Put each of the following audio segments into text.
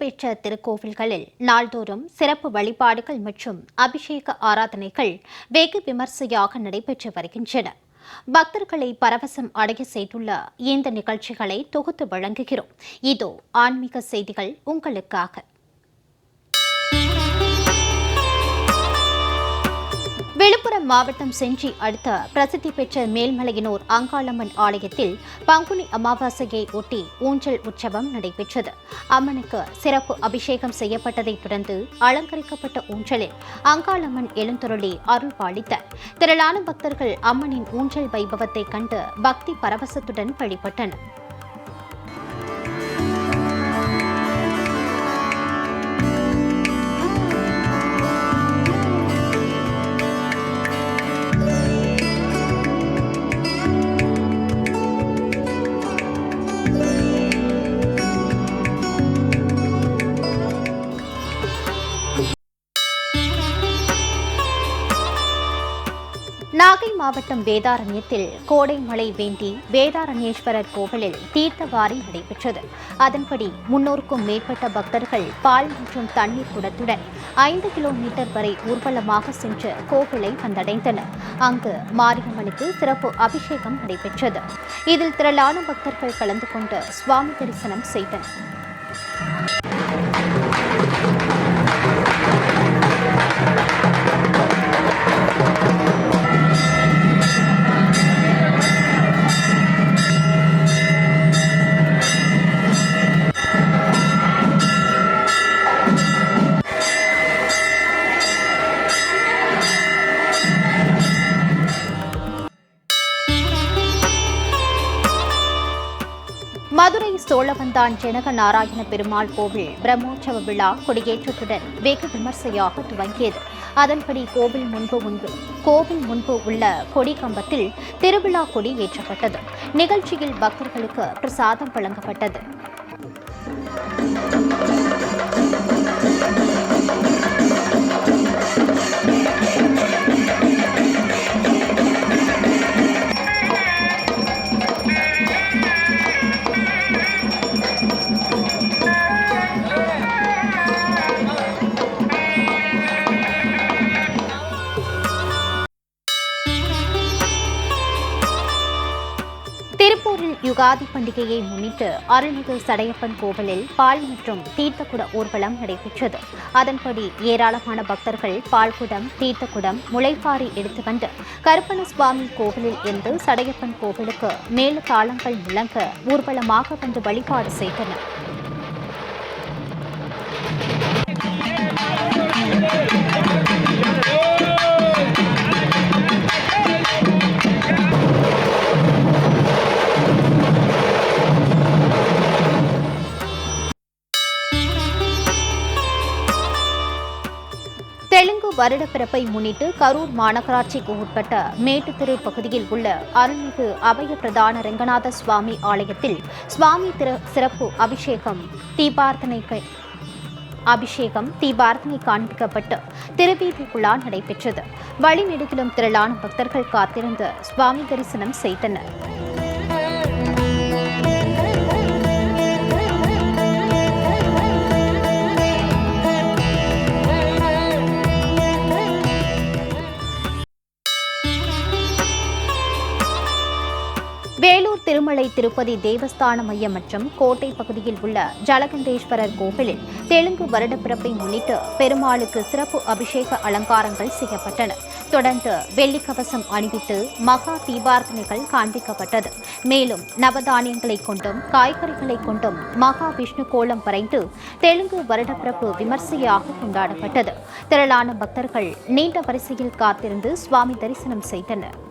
பெற்ற திருக்கோவில்களில் நாள்தோறும் சிறப்பு வழிபாடுகள் மற்றும் அபிஷேக ஆராதனைகள் வெகு விமர்சையாக நடைபெற்று வருகின்றன. பக்தர்களை பரவசம் அடைய செய்துள்ள இந்த நிகழ்ச்சிகளை தொகுத்து வழங்குகிறோம். இதோ ஆன்மீக செய்திகள் உங்களுக்காக. சேலம் மாவட்டம் செஞ்சி அடுத்த பிரசித்தி பெற்ற மேல்மலையனூர் அங்காளம்மன் ஆலயத்தில் பங்குனி அமாவாசையை ஒட்டி ஊஞ்சல் உற்சவம் நடைபெற்றது. அம்மனுக்கு சிறப்பு அபிஷேகம் செய்யப்பட்டதைத் தொடர்ந்து அலங்கரிக்கப்பட்ட ஊஞ்சலில் அங்காளம்மன் எழுந்தருளி அருள் பாலித்தார் திரளான பக்தர்கள் அம்மனின் ஊஞ்சல் வைபவத்தை கண்டு பக்தி பரவசத்துடன் வழிபட்டனர். மாவட்டம் வேதாரண்யத்தில் கோடை மழை வேண்டி வேதாரண்யேஸ்வரர் கோவிலில் தீர்த்தவாரி நடைபெற்றது. அதன்படி முன்னூறுக்கும் மேற்பட்ட பக்தர்கள் பால் மற்றும் தண்ணீர் குடத்துடன் ஐந்து கிலோமீட்டர் வரை ஊர்வலமாக சென்று கோவிலை வந்தடைந்தனர். அங்கு மாரியம்மனுக்கு சிறப்பு அபிஷேகம் நடைபெற்றது. இதில் திரளான பக்தர்கள் கலந்து கொண்டு சுவாமி தரிசனம் செய்தனர். தான் ஜனக நாராயண பெருமாள் கோவில் பிரம்மோற்சவ விழா கொடியேற்றத்துடன் வெகு விமர்சையாக துவங்கியது. அதன்படி கோவில் முன்பு முன்பு கோவில் முன்பு உள்ள கொடி கம்பத்தில் திருவிழா கொடி ஏற்றப்பட்டது நிகழ்ச்சியில் பக்தர்களுக்கு பிரசாதம் வழங்கப்பட்டது. யுகாதி பண்டிகையை முன்னிட்டு அருள்மிகு சடையப்பன் கோவிலில் பால் மற்றும் தீர்த்தக்குட ஊர்வலம் நடைபெற்றது. அதன்படி ஏராளமான பக்தர்கள் பால்குடம் தீர்த்தக்குடம் முளைப்பாரி எடுத்து வந்து கருப்பண சுவாமி கோவிலில் இருந்து சடையப்பன் கோவிலுக்கு மேல தாளங்கள் முழங்க ஊர்வலமாக வந்து வழிபாடு செய்தனர். வருடப்பிறப்பை முன்னிட்டு கரூர் மாநகராட்சிக்கு உட்பட்ட மேட்டுத்திரு பகுதியில் உள்ள அருள்மிகு அபய பிரதான ரெங்கநாத சுவாமி ஆலயத்தில் சுவாமி திரு சிறப்பு அபிஷேகம் தீபார்த்தனை அபிஷேகம் தீபார்த்தனை காண்பிக்கப்பட்டு திருவீதி நடைபெற்றது. வழிநெடுகிலும் திரளான பக்தர்கள் காத்திருந்து சுவாமி தரிசனம் செய்தனர். வேலூர் திருமலை திருப்பதி தேவஸ்தான மையம் மற்றும் கோட்டை பகுதியில் உள்ள ஜலகண்டேஸ்வரர் கோவிலில் தெலுங்கு வருடப்பிறப்பை முன்னிட்டு பெருமாளுக்கு சிறப்பு அபிஷேக அலங்காரங்கள் செய்யப்பட்டன. தொடர்ந்து வெள்ளிக்கவசம் அணிவித்து மகா தீபார்த்தனைகள் காண்பிக்கப்பட்டது. மேலும் நவதானியங்களை கொண்டும் காய்கறிகளை கொண்டும் மகா விஷ்ணு கோலம் வரைந்து தெலுங்கு வருடப்பிறப்பு விமர்சையாக கொண்டாடப்பட்டது. திரளான பக்தர்கள் நீண்ட வரிசையில் காத்திருந்து சுவாமி தரிசனம் செய்தனர்.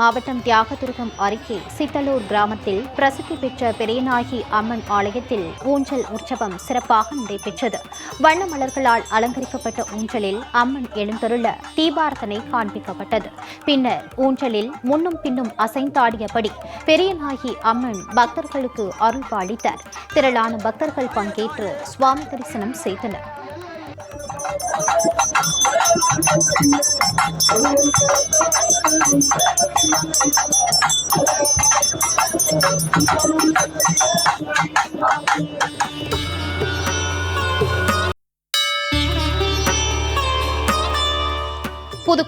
மாவட்டம் தியாகதுர்கம் அருகே சித்தலூர் கிராமத்தில் பிரசித்தி பெற்ற பெரியநாயகி அம்மன் ஆலயத்தில் ஊஞ்சல் உற்சவம் சிறப்பாக நடைபெற்றது. வண்ண மலர்களால் அலங்கரிக்கப்பட்ட ஊஞ்சலில் அம்மன் எழுந்தருள தீபார்த்தனை காண்பிக்கப்பட்டது. பின்னர் ஊஞ்சலில் முன்னும் பின்னும் அசைந்தாடியபடி பெரியநாயகி அம்மன் பக்தர்களுக்கு அருள் பாலித்தார் திரளான பக்தர்கள் பங்கேற்று சுவாமி தரிசனம் செய்தனர். Thank you.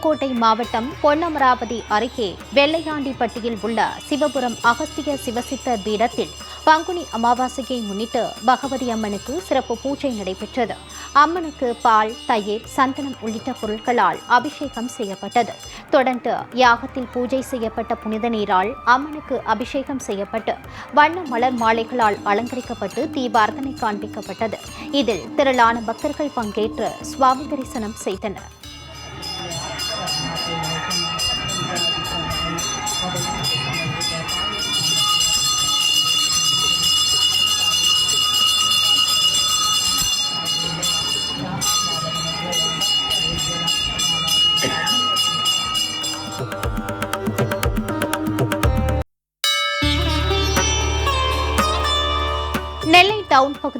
புதுக்கோட்டை மாவட்டம் பொன்னமராவதி அருகே வெள்ளையாண்டிப்பட்டியில் உள்ள சிவபுரம் அகஸ்திய சிவசித்த பீடத்தில் பங்குனி அமாவாசையை முன்னிட்டு பகவதி அம்மனுக்கு சிறப்பு பூஜை நடைபெற்றது. அம்மனுக்கு பால் தயிர் சந்தனம் உள்ளிட்ட பொருட்களால் அபிஷேகம் செய்யப்பட்டது. தொடர்ந்து யாகத்தில் பூஜை செய்யப்பட்ட புனித நீரால் அம்மனுக்கு அபிஷேகம் செய்யப்பட்டு வண்ண மலர் மாலைகளால் அலங்கரிக்கப்பட்டு தீபார்த்தனை காண்பிக்கப்பட்டது. இதில் திரளான பக்தர்கள் பங்கேற்று சுவாமி தரிசனம் செய்தனர்.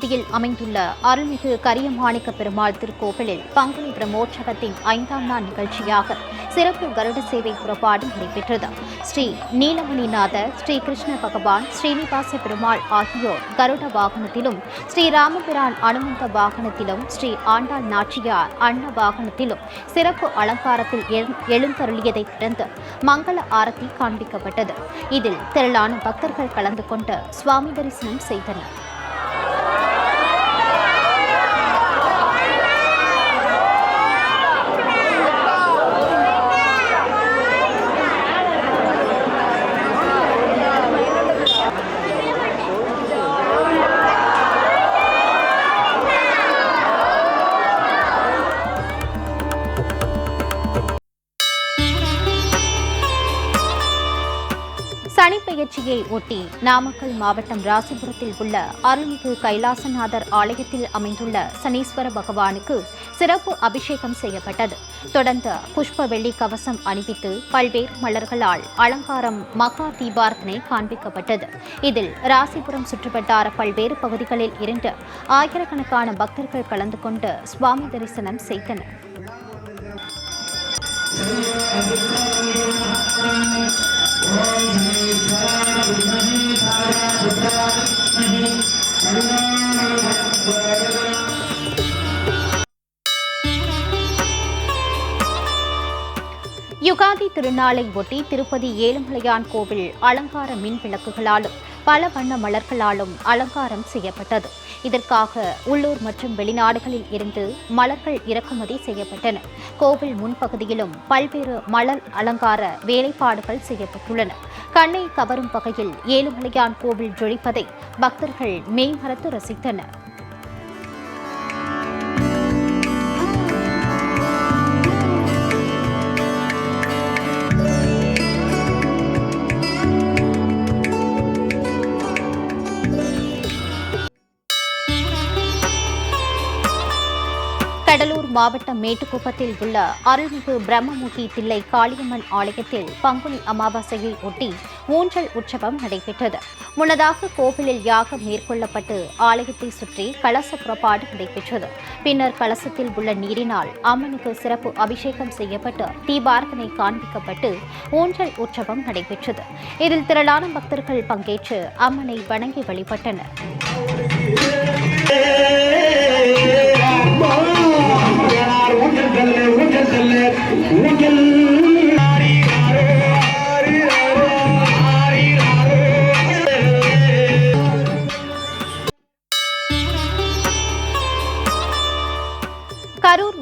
பகுதியில் அமைந்துள்ள அருள்மிகு கரியமாணிக்க பெருமாள் திருக்கோவிலில் பங்குனி பிரமோற்சகத்தின் ஐந்தாம் நாள் நிகழ்ச்சியாக சிறப்பு கருட சேவை புறப்பாடு நடைபெற்றது. ஸ்ரீ நீலமணிநாத ஸ்ரீ கிருஷ்ண பகவான் ஸ்ரீனிவாச பெருமாள் ஆகியோர் கருட வாகனத்திலும் ஸ்ரீ ராமபிரான் அனுமந்த வாகனத்திலும் ஸ்ரீ ஆண்டாள் நாச்சியார் அன்ன வாகனத்திலும் சிறப்பு அலங்காரத்தில் எழு- எழுந்தருளியதைத் தொடர்ந்து மங்கள ஆரத்தி காண்பிக்கப்பட்டது. இதில் திரளான பக்தர்கள் கலந்து கொண்டு சுவாமி தரிசனம் செய்தனர். நிகழ்ச்சியை ஒட்டி நாமக்கல் மாவட்டம் ராசிபுரத்தில் உள்ள அருள்மிகு கைலாசநாதர் ஆலயத்தில் அமைந்துள்ள சனீஸ்வர பகவானுக்கு சிறப்பு அபிஷேகம் செய்யப்பட்டது. தொடர்ந்து புஷ்ப வெள்ளி கவசம் அணிவித்து பல்வேறு மலர்களால் அலங்காரம் மகா தீபார்த்தனை காண்பிக்கப்பட்டது. இதில் ராசிபுரம் சுற்றுவட்டார பல்வேறு பகுதிகளில் இருந்து ஆயிரக்கணக்கான பக்தர்கள் கலந்து கொண்டு சுவாமி தரிசனம் செய்தனர். யுகாதி திருநாளை ஒட்டி திருப்பதி ஏழுமலையான் கோவில் அலங்கார மின் விளக்குகளாலும் பல வண்ண மலர்களாலும் அலங்காரம் செய்யப்பட்டது. இதற்காக உள்ளூர் மற்றும் வெளிநாடுகளில் இருந்து மலர்கள் இறக்குமதி செய்யப்பட்டன. கோவில் முன்பகுதியிலும் பல்வேறு மலர் அலங்கார வேலைப்பாடுகள் செய்யப்பட்டுள்ளன. கண்ணை கவரும் வகையில் ஏழுமலையான் கோவில் ஜொலிப்பதை பக்தர்கள் மெய்மறத்து ரசித்தனர். மாவட்டம் மேட்டுக்குப்பத்தில் உள்ள அருள்மிகு பிரம்மமுகி தில்லை காளியம்மன் ஆலயத்தில் பங்குனி அமாவாசையை ஒட்டி ஊஞ்சல் உற்சவம் நடைபெற்றது. முன்னதாக கோவிலில் யாகம் மேற்கொள்ளப்பட்டு ஆலயத்தை சுற்றி கலச புறப்பாடு நடைபெற்றது. பின்னர் கலசத்தில் உள்ள நீரினால் அம்மனுக்கு சிறப்பு அபிஷேகம் செய்யப்பட்டு தீபார்த்தனை காண்பிக்கப்பட்டு ஊஞ்சல் உற்சவம் நடைபெற்றது. இதில் திரளான பக்தர்கள் பங்கேற்று அம்மனை வணங்கி வழிபட்டனர்.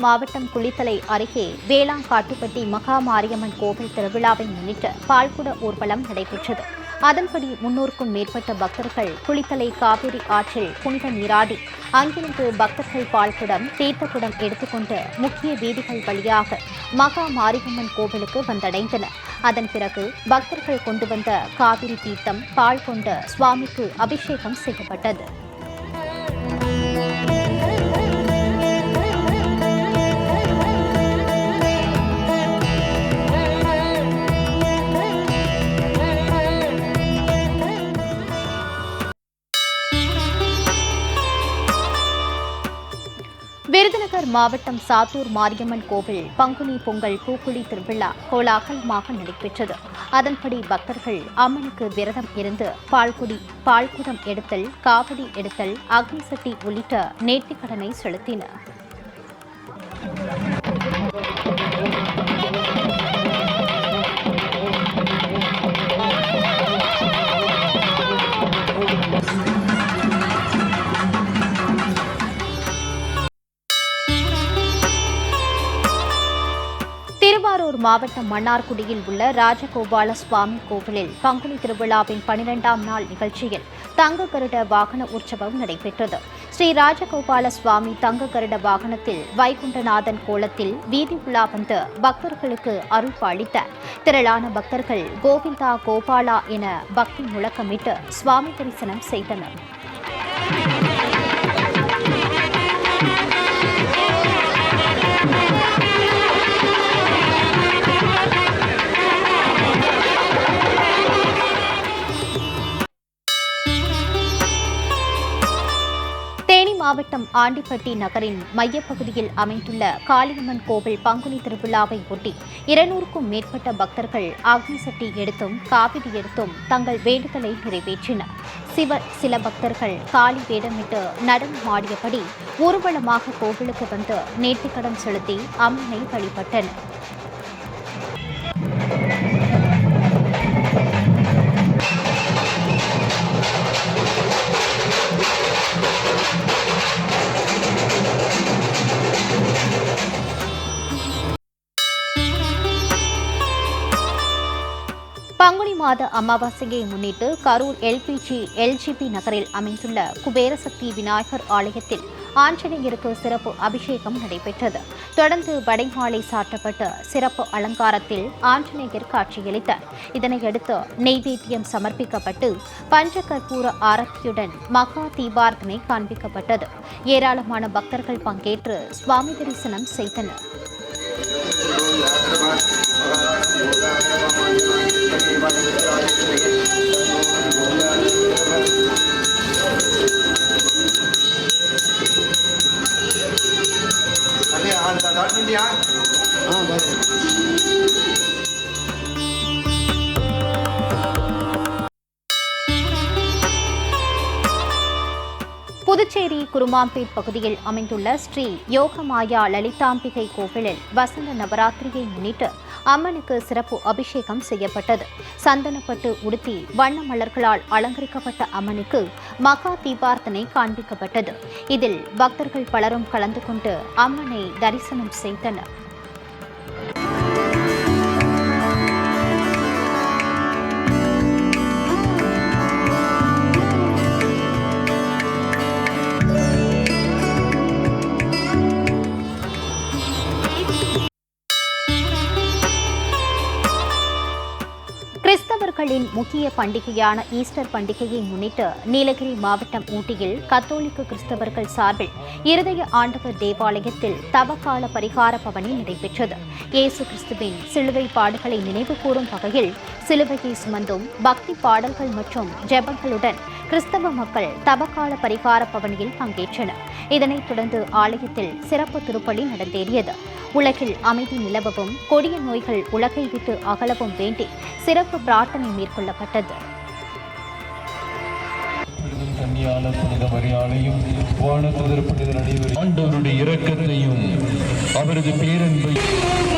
மாவட்டம் குளித்தலை அருகே வேளாங்காட்டுப்பட்டி மகா மாரியம்மன் கோவில் திருவிழாவை முன்னிட்டு பால்குட ஊர்வலம் நடைபெற்றது. அதன்படி முன்னூறுக்கும் மேற்பட்ட பக்தர்கள் குளித்தலை காவிரி ஆற்றில் புனித நீராடி அங்கிருந்து பக்தர்கள் பால்குடம் தீர்த்தக்குடம் எடுத்துக்கொண்டு முக்கிய வீதிகள் வழியாக மகா மாரியம்மன் கோவிலுக்கு வந்தடைந்தனர். அதன் பிறகு பக்தர்கள் கொண்டு வந்த காவிரி தீர்த்தம் பால் கொண்டு சுவாமிக்கு அபிஷேகம் செய்யப்பட்டது. விருதுநகர் மாவட்டம் சாத்தூர் மாரியம்மன் கோவில் பங்குனி பொங்கல் பூக்குழி திருவிழா கோலாகலமாக நடைபெற்றது. அதன்படி பக்தர்கள் அம்மனுக்கு விரதம் இருந்து பால்குடி பால்குடம் எடுத்தல் காவடி எடுத்தல் அக்னி சட்டி உள்ளிட்ட நேர்த்திக்கடனை செலுத்தினர். திருவாரூர் மாவட்டம் மன்னார்குடியில் உள்ள ராஜகோபால சுவாமி கோவிலில் பங்குனி திருவிழாவின் பனிரெண்டாம் நாள் நிகழ்ச்சியில் தங்க கருட வாகன உற்சவம் நடைபெற்றது. ஸ்ரீ ராஜகோபால சுவாமி தங்க கருட வாகனத்தில் வைகுண்டநாதன் கோலத்தில் வீதி உலா வந்து பக்தர்களுக்கு அருள்பாளித்தார் திரளான பக்தர்கள் கோவிந்தா கோபாலா என பக்தி முழக்கமிட்டு சுவாமி தரிசனம் செய்தனர். மாவட்டம் ஆண்டிப்பட்டி நகரின் மையப்பகுதியில் அமைந்துள்ள காளியம்மன் கோவில் பங்குனி திருவிழாவை ஒட்டி இருநூறுக்கும் மேற்பட்ட பக்தர்கள் அக்னி சட்டி எடுத்தும் காவிரி எடுத்தும் தங்கள் வேண்டுதலை நிறைவேற்றினர். சிவ சில பக்தர்கள் காளி வேடமிட்டு நடனமாடியபடி ஊர்வலமாக கோவிலுக்கு வந்து நேர்த்திக்கடன் செலுத்தி அம்மனை வழிபட்டனர். மாத அமாவாசையை முன்னிட்டு கரூர் எல்பிஜி எல்ஜிபி நகரில் அமைந்துள்ள குபேரசக்தி விநாயகர் ஆலயத்தில் ஆஞ்சநேயருக்கு சிறப்பு அபிஷேகம் நடைபெற்றது. தொடர்ந்து வடைமாலை சாட்டப்பட்டு சிறப்பு அலங்காரத்தில் ஆஞ்சநேயர் காட்சியளித்தார். இதனையடுத்து நெய்வேத்தியம் சமர்ப்பிக்கப்பட்டு பஞ்சகற்பூர ஆரத்தியுடன் மகா தீபார்த்தனை காண்பிக்கப்பட்டது. ஏராளமான பக்தர்கள் பங்கேற்று சுவாமி தரிசனம் செய்தனர். குமாம்பேட் பகுதியில் அமைந்துள்ள ஸ்ரீ யோகமாயா லலிதாம்பிகை கோவிலில் வசந்த நவராத்திரியை முன்னிட்டு அம்மனுக்கு சிறப்பு அபிஷேகம் செய்யப்பட்டது. சந்தனப்பட்டு உடுத்தி வண்ண மலர்களால் அலங்கரிக்கப்பட்ட அம்மனுக்கு மகா தீபார்த்தனை காண்பிக்கப்பட்டது. இதில் பக்தர்கள் பலரும் கலந்து கொண்டு அம்மனை தரிசனம் செய்தனர். கிறிஸ்தவர்களின் முக்கிய பண்டிகையான ஈஸ்டர் பண்டிகையை முன்னிட்டு நீலகிரி மாவட்டம் ஊட்டியில் கத்தோலிக்க கிறிஸ்தவர்கள் சார்பில் இருதய ஆண்டவர் தேவாலயத்தில் தவக்கால பரிகார பவனி நடைபெற்றது. இயேசு கிறிஸ்துவின் சிலுவை பாடுகளை நினைவு கூறும் வகையில் சிலுவையை சுமந்தும் பக்தி பாடல்கள் மற்றும் ஜெபங்களுடன் கிறிஸ்தவ மக்கள் தவக்கால பரிகார பவனியில் பங்கேற்றனர். இதனைத் தொடர்ந்து ஆலயத்தில் சிறப்பு திருப்பலி நடந்தேறியது. உலகில் அமைதி நிலவவும் கொடிய நோய்கள் உலகை விட்டு அகலவும் வேண்டி சிறப்பு பிரார்த்தனை மேற்கொள்ளப்பட்டது. ஆண்டவருடைய இரக்கத்தையும் அவரது பேரன்பையும்